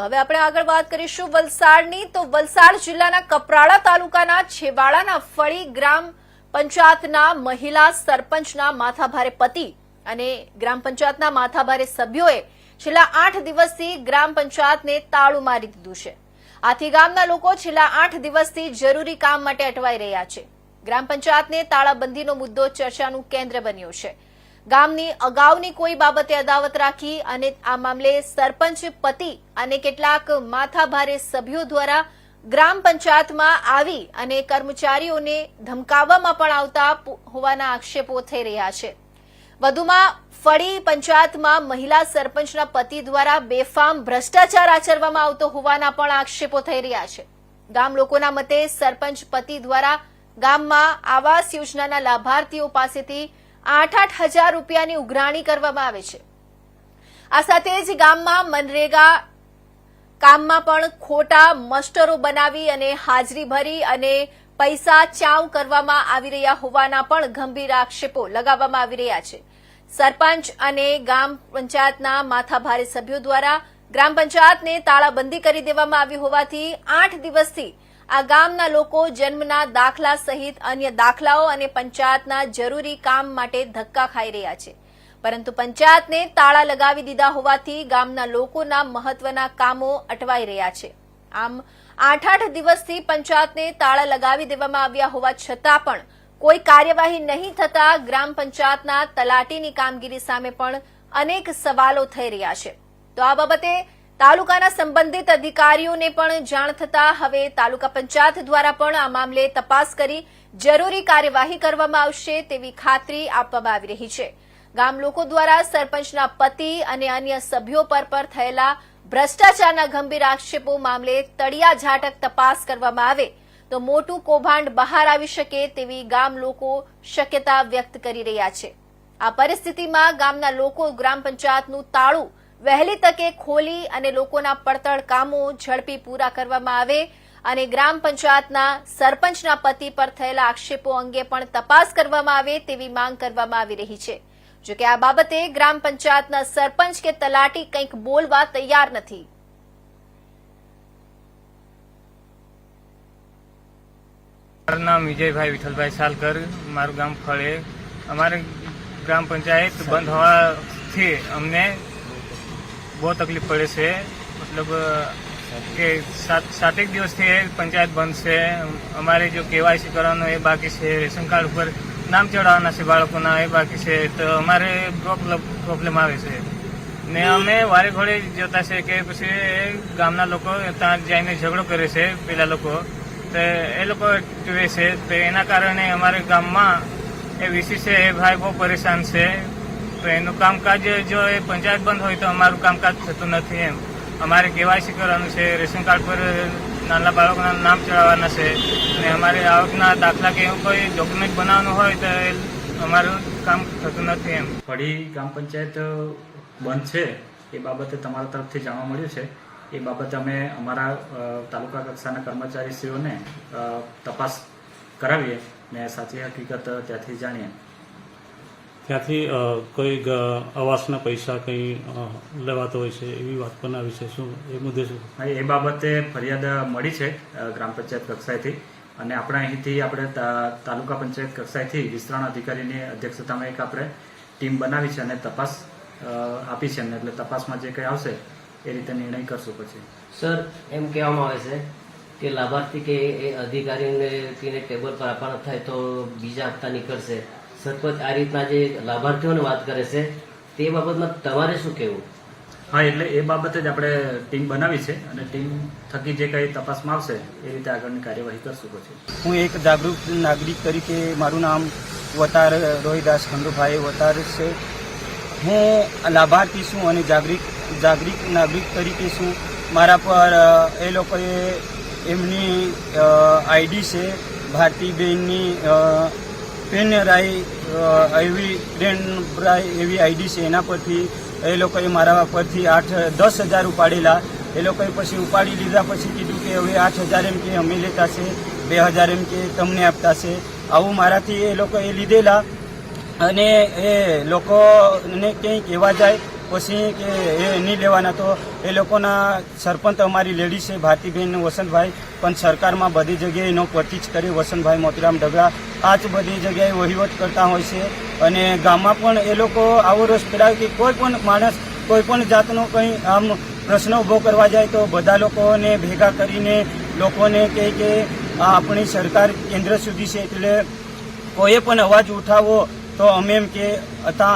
હવે આપણે આગળ વાત કરીશું વલસાડની. તો વલસાડ જિલ્લાના કપરાડા તાલુકાના છેવાડાના ફળી ગ્રામ પંચાયતના મહિલા સરપંચના માથાભારે પતિ અને ગ્રામ પંચાયતના માથાભારે સભ્યોએ છેલ્લા આઠ દિવસથી ગ્રામ પંચાયતને તાળું મારી દીધું છે. આથી ગામના લોકો છેલ્લા આઠ દિવસથી જરૂરી કામ માટે અટવાઈ રહ્યા છે. ગ્રામ પંચાયતને તાળાબંધીનો મુદ્દો ચર્ચાનું કેન્દ્ર બન્યો છે. ગામની અગાઉની કોઈ બાબતે અદાવત રાખી અને આ મામલે સરપંચ પતિ અને કેટલાક માથાભારે સભ્યો દ્વારા ગ્રામ પંચાયતમાં આવી અને કર્મચારીઓને ધમકાવવામાં પણ આવતા હોવાના આક્ષેપો થઈ રહ્યા છે. વધુમાં ફળી પંચાયતમાં મહિલા સરપંચના પતિ દ્વારા બેફામ ભ્રષ્ટાચાર આચરવામાં આવતો હોવાના પણ આક્ષેપો થઈ રહ્યા છે. ગામ લોકોના મતે સરપંચ પતિ દ્વારા ગામમાં આવાસ યોજનાના લાભાર્થીઓ પાસેથી આઠ આઠ હજાર રૂપિયાની ઉઘરાણી કરવામાં આવે છે. આ સાથે જ ગામમાં મનરેગા કામમાં પણ ખોટા મસ્ટરો બનાવી અને હાજરી ભરી અને પૈસા ચાવ કરવામાં આવી રહ્યા હોવાના પણ ગંભીર આક્ષેપો લગાવવામાં આવી રહ્યા છે. સરપંચ અને ગ્રામ પંચાયતના માથાભારે સભ્યો દ્વારા ગ્રામ પંચાયતને તાળાબંધી કરી દેવામાં આવી હોવાથી આઠ દિવસથી આ ગામના લોકો જન્મના દાખલા સહિત અન્ય દાખલાઓ અને પંચાયતના જરૂરી કામ માટે ધક્કા ખાઈ રહ્યા છે. પરંતુ પંચાયતને તાળા લગાવી દીધા હોવાથી ગામના લોકોના મહત્વના કામો અટવાઈ રહ્યા છે. આમ આઠ આઠ દિવસથી પંચાયતને તાળા લગાવી દેવામાં આવ્યા હોવા છતાં પણ કોઈ કાર્યવાહી નહીં થતા ગ્રામ પંચાયતના તલાટીની કામગીરી સામે પણ અનેક સવાલો થઈ રહ્યા છે. તો આ બાબતે તાલુકાના સંબંધિત અધિકારીઓને પણ જાણ થતા હવે તાલુકા પંચાયત દ્વારા પણ આ મામલે તપાસ કરી જરૂરી કાર્યવાહી કરવામાં આવશે તેવી ખાતરી આપવામાં આવી રહી છે. ગામ લોકો દ્વારા સરપંચના પતિ અને અન્ય સભ્યો પર પર થયેલા ભ્રષ્ટાચારના ગંભીર આક્ષેપો મામલે તળિયા ઝાટક તપાસ કરવામાં આવે તો મોટું કૌભાંડ બહાર આવી શકે તેવી ગામ લોકો શક્યતા વ્યક્ત કરી રહ્યા છે. આ પરિસ્થિતિમાં ગામના લોકો ગ્રામ પંચાયતનું તાળું વહેલી તકે ખોલી અને લોકોના પડતર કામો ઝડપી પૂરા કરવામાં આવે અને ગ્રામ પંચાયતના સરપંચના પતિ પર થયેલા આક્ષેપો અંગે પણ તપાસ કરવામાં આવે તેવી માંગ કરવામાં આવી રહી છે. જોકે આ બાબતે ગ્રામ પંચાયતના સરપંચ કે તલાટી કંઈક બોલવા તૈયાર નથી. મારું નામ વિજયભાઈ વિઠ્ઠલભાઈ સાલકર, મારું ગામ ફળે. અમારે ગ્રામ પંચાયત બંધ હોવાથી અમને બહુ તકલીફ પડે છે. મતલબ કે સાત, સાતેક દિવસથી એ પંચાયત બંધ છે. અમારે જો કેવાયસી કરવાનું એ બાકી છે. રેશન કાર્ડ ઉપર નામ ચડાવવાના છે બાળકોના એ બાકી છે. તો અમારે પ્રોબ્લેમ આવે છે. ને અમે વારે ઘોડે જોતા છે કે પછી ગામના લોકો ત્યાં જઈને ઝઘડો કરે છે, પેલા લોકો. તો એ લોકો ટુવે છે. તો એના કારણે અમારે ગામમાં એ વીસી છે, એ ભાઈ બહુ પરેશાન છે. તો એનું કામકાજ જો એ પંચાયત બંધ હોય તો અમારું કામકાજ થતું નથી એમ. અમારે કેવાયસી કરવાનું છે, રેશન કાર્ડ પર નાના બાળકોના નામ ચડાવવાના છે અને અમારે આવકના દાખલા કે એવું કોઈ ડોક્યુમેન્ટ બનાવવાનું હોય તો અમારું કામ થતું નથી એમ. ફળી ગ્રામ પંચાયત બંધ છે, એ બાબતે તમારા તરફથી જાણવા મળ્યું છે. એ બાબતે અમે અમારા તાલુકા કક્ષાના કર્મચારીશ્રીઓને તપાસ કરાવીએ ને સાચી હકીકત ત્યાંથી જાણીએ. ત્યાંથી કોઈ આવાસના પૈસા કંઈ લેવાતો હોય છે એવી વાત પણ આવી છે શું એ મુદ્દે શું? એ બાબતે ફરિયાદ મળી છે ગ્રામ પંચાયત કક્ષાએથી. અને આપણે અહીંથી આપણે તા- તાલુકા પંચાયત કક્ષાએથી વિસ્તરણ અધિકારીની અધ્યક્ષતામાં એક આપણે ટીમ બનાવી છે અને તપાસ આપી છે. એટલે તપાસમાં જે કંઈ આવશે એ રીતે નિર્ણય કરશું પછી. સર એમ કહેવામાં આવે છે કે લાભાર્થી કે એ અધિકારીને ટેબલ પર આપવાના થાય તો બીજા હપ્તા નીકળશે. સરપંચ આ રીતના જે લાભાર્થીઓને વાત કરે છે તે બાબતમાં તમારે શું કહેવું? હા એટલે એ બાબતે જ આપણે ટીમ બનાવી છે અને ટીમ થકી જે કંઈ તપાસમાં આવશે એ રીતે આગળની કાર્યવાહી કરશું પછી. હું એક જાગૃત નાગરિક તરીકે મારું નામ વતાર રોહિદાસ ખંડુભાઈ વતાર છે. હું લાભાર્થી છું અને જાગૃત જાગૃત નાગરિક તરીકે છું. મારા પર એ લોકોએ એમની આઈડી છે ભારતીબેનની અ, પેન રાય એવી રાય એવી આઈડી છે એના પરથી એ લોકોએ મારા પરથી આઠ દસ હજાર ઉપાડેલા. એ લોકોએ પછી ઉપાડી લીધા પછી કીધું કે હવે આઠ હજાર એમ કે અમે લેતા છે બે હજાર એમ કે તમને આપતા છે. આવું મારાથી એ લોકોએ લીધેલા. અને એ લોકોને ક્યાંય કહેવા જાય પછી કે એ નહીં લેવાના તો એ લોકોના સરપંચ અમારી લેડી છે, ભારતીબેન, વસંતભાઈ, પણ સરકારમાં બધી જગ્યાએ એનો પ્રતિજ જ કરી વસંતભાઈ મોતીરામ ડગા આ જ બધી જગ્યાએ વહીવટ કરતા હોય છે અને ગામમાં પણ એ લોકો આવો રોષ પીડાવે કે કોઈ પણ માણસ કોઈ પણ જાતનો કંઈ આમ પ્રશ્ન ઊભો કરવા જાય તો બધા લોકોને ભેગા કરીને લોકોને કહે કે આ આપણી સરકાર કેન્દ્ર સુધી છે, એટલે કોઈએ પણ અવાજ ઉઠાવો તો અમે એમ કે હતા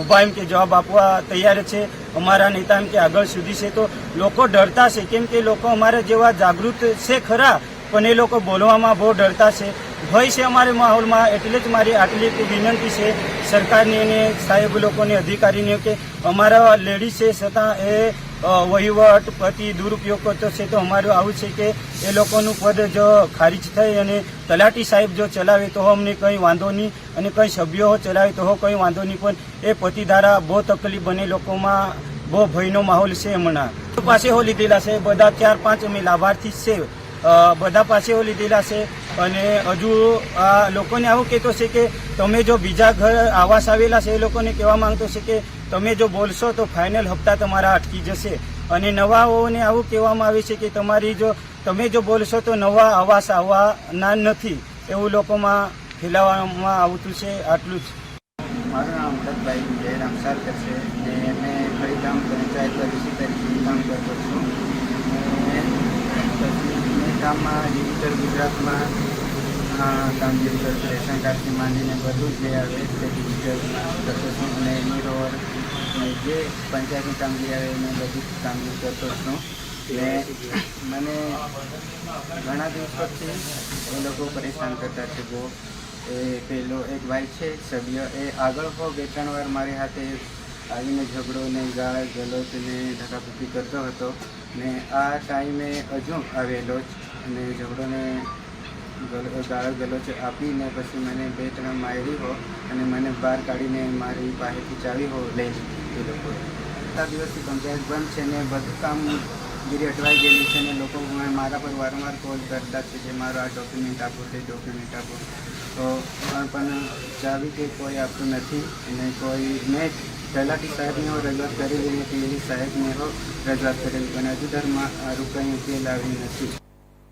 ઊભા એમ કે જવાબ આપવા તૈયાર છે. અમારા નેતા એમ કે આગળ સુધી છે. તો લોકો ડરતા છે. કેમ કે લોકો અમારા જેવા જાગૃત છે ખરા, પણ એ લોકો બોલવામાં બહુ ડરતા છે. ભય છે અમારે માહોલમાં, એટલે જ મારી આટલી વિનંતી છે સરકારની અને સાહેબ લોકોને અધિકારીને કે અમારા લેડીઝ છે, છતાં એ વહીવટ પ્રતિ દુરુપયોગ કરતો છે તો અમારું આવું છે કે એ લોકોનું પદ જો ખારીજ થઈ અને તલાટી સાહેબ જો ચલાવે તો અમને કંઈ વાંધો નહીં અને કંઈ સભ્યો ચલાવે તો કંઈ વાંધો નહીં, પણ એ પતિ દ્વારા બહુ તકલીફ બને લોકોમાં, બહુ ભયનો માહોલ છે હમણાં. પાસે હો લીધેલા છે, બધા ચાર પાંચ અમે લાભાર્થી છે. બધા પાસે હો લીધેલા છે અને હજુ આ લોકોને આવું કહેતો છે કે તમે જો બીજા ઘર આવાસ આવેલા છે એ લોકોને કહેવા માંગતો છે કે તમે જો બોલશો તો ફાઇનલ હપ્તા તમારા અટકી જશે. અને નવાઓને આવું કહેવામાં આવે છે કે તમારી જો, તમે જો બોલશો તો નવા આવાસ આવવાના નથી. એવું લોકોમાં ફેલાવવામાં આવતું છે, આટલું જ. મારું નામ અમૃતભાઈ જયરામ સારકર છે અને મેં ફરીધામ પંચાયત પ્રદેશી તરીકે કામ કરતો છું. કામમાં ડિજિટલ ગુજરાતમાં અ, કામગીરી રેશન કાર્ડથી માંડીને બધું જે આવે તે ડિજિટલ કરતો અને એની અને જે પંચાયતની કામગીરી આવે એને બધી કામગીરી કરતો છું. ને મને ઘણા દિવસ પછી એ લોકો પરેશાન કરતા છે. બહુ. એ પેલો એક ભાઈ છે સભ્ય. એ આગળ પણ બે ત્રણ વાર મારી હાથે આવીને ઝઘડો ને ગાળ ગલોચ ને ધકાધુકી કરતો હતો. ને આ ટાઈમે હજુ આવેલો જ અને ઝઘડો ને ગલ- ગાળ ગલોચ આપીને પછી મને બે, ત્રણ મારી હો અને મને બહાર કાઢીને મારી પાસેથી ચાવી હો લઈ લીધી એ લોકોએ આટલા દિવસથી પંચાયત બંધ છે ને બધું કામ ગીરી અટવાઈ ગયેલી છે ને લોકો મારા પર વારંવાર કોલ કરતા છે કે મારો આ ડોક્યુમેન્ટ આપો, તે ડોક્યુમેન્ટ આપો. તો પણ ચાવી કે કોઈ આપતું નથી અને કોઈ મેં પહેલાંથી સાહેબને હો રજૂઆત કરેલી ને પીએલી સાહેબને હો રજૂઆત કરેલી પણ હજુ ધરમાં આરું કંઈ ઉકેલ આવી નથી.